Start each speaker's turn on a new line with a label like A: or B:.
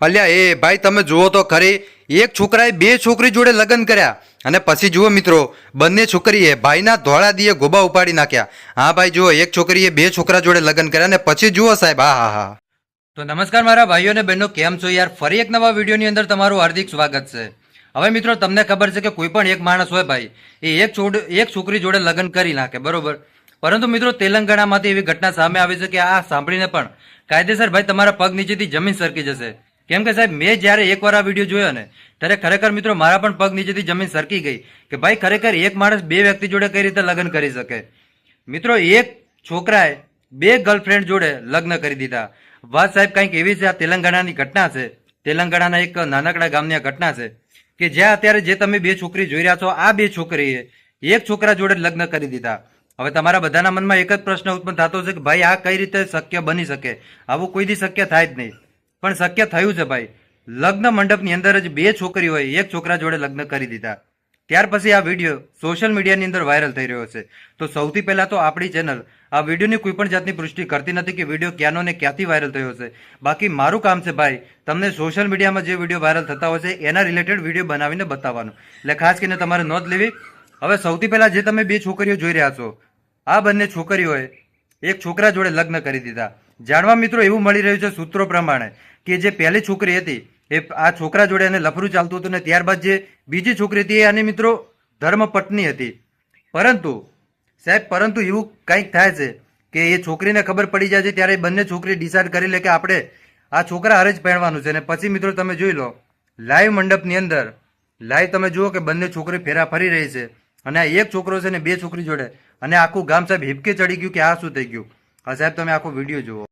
A: અલ્યા, એ ભાઈ તમે જુઓ તો ખરી. એક છોકરાએ બે છોકરી જોડે લગ્ન કર્યા. અને પછી જુઓ મિત્રો, બંને છોકરીએ ભાઈના ધોળા દીએ ગોબા ઉપાડી નાખ્યા. હા ભાઈ, જુઓ, એક છોકરીએ બે છોકરા જોડે લગ્ન કર્યા અને પછી જુઓ સાહેબ, હા હા હા. તો નમસ્કાર મારા ભાઈઓ અને બહેનો, કેમ છો યાર? ફરી એક નવા વિડીયોની અંદર તમારું હાર્દિક સ્વાગત છે. હવે મિત્રો, તમને ખબર છે કે કોઈ પણ એક માણસ હોય ભાઈ, એ એક છોડ, એક છોકરી જોડે લગ્ન કરી નાખે, બરોબર? પરંતુ મિત્રો, તેલંગાણામાંથી એવી ઘટના સામે આવી છે કે આ સાંભળીને પણ કાયદેસર ભાઈ તમારા પગ નીચેથી જમીન સરકી જશે. કેમ કે સાહેબ, મેં જ્યારે એકવાર આ વીડિયો જોયો ને, ત્યારે ખરેખર મિત્રો મારા પણ પગ નીચેથી જમીન સરકી ગઈ કે ભાઈ ખરેખર એક માણસ બે વ્યક્તિ જોડે કઈ રીતે લગ્ન કરી શકે? મિત્રો, એક છોકરાએ બે ગર્લફ્રેન્ડ જોડે લગ્ન કરી દીધા. વાત સાહેબ કંઈક એવી છે, આ તેલંગાણાની ઘટના છે. તેલંગાણાના એક નાનકડા ગામની આ ઘટના છે કે જ્યાં અત્યારે જે તમે બે છોકરી જોઈ રહ્યા છો, આ બે છોકરીએ એક છોકરા જોડે લગ્ન કરી દીધા. હવે તમારા બધાના મનમાં એક જ પ્રશ્ન ઉત્પન્ન થતો છે કે ભાઈ આ કઈ રીતે શક્ય બની શકે? આવું કોઈ દી શક્ય થાય જ નહીં. પણ શક્ય થયું છે ભાઈ. લગ્ન મંડપની અંદર જ બે છોકરીઓએ એક છોકરા જોડે લગ્ન કરી દીધા. ત્યાર પછી આ વીડિયો સોશિયલ મીડિયાની અંદર વાયરલ થઈ રહ્યો છે. તો સૌથી પહેલા તો આપણી ચેનલ આ વિડીયોની કોઈ પણ જાતની પુષ્ટિ કરતી નથી કે વીડિયો ક્યાંનો ને ક્યાંથી વાયરલ થયો છે. બાકી મારું કામ છે ભાઈ, તમને સોશિયલ મીડિયામાં જે વીડિયો વાયરલ થતા હોય છે, એના રિલેટેડ વીડિયો બનાવીને બતાવવાનું. એટલે ખાસ કરીને તમારે નોંધ લેવી. હવે સૌથી પહેલાં જે તમે બે છોકરીઓ જોઈ રહ્યા છો, આ બંને છોકરીઓએ એક છોકરા જોડે લગ્ન કરી દીધા. જાણવા મિત્રો એવું મળી રહ્યું છે સૂત્રો પ્રમાણે કે જે પહેલી છોકરી હતી, એ આ છોકરા જોડે એને લફરું ચાલતું હતું ને ત્યારબાદ જે બીજી છોકરી હતી એ આની મિત્રો ધર્મપત્ની હતી. પરંતુ, સાહેબ, પરંતુ એવું કંઈક થાય છે કે એ છોકરીને ખબર પડી જાય છે, ત્યારે બંને છોકરી ડિસાઈડ કરી લે કે આપણે આ છોકરા હારે જ પહેરવાનું છે. અને પછી મિત્રો તમે જોઈ લો, લાઈવ મંડપની અંદર, લાઈવ તમે જુઓ કે બંને છોકરી ફેરા ફરી રહી છે અને આ એક છોકરો છે ને બે છોકરી જોડે. અને આખું ગામ સાહેબ હિપકે ચડી ગયું કે આ શું થઈ ગયું? હા સાહેબ, તમે આખો વીડિયો જુઓ.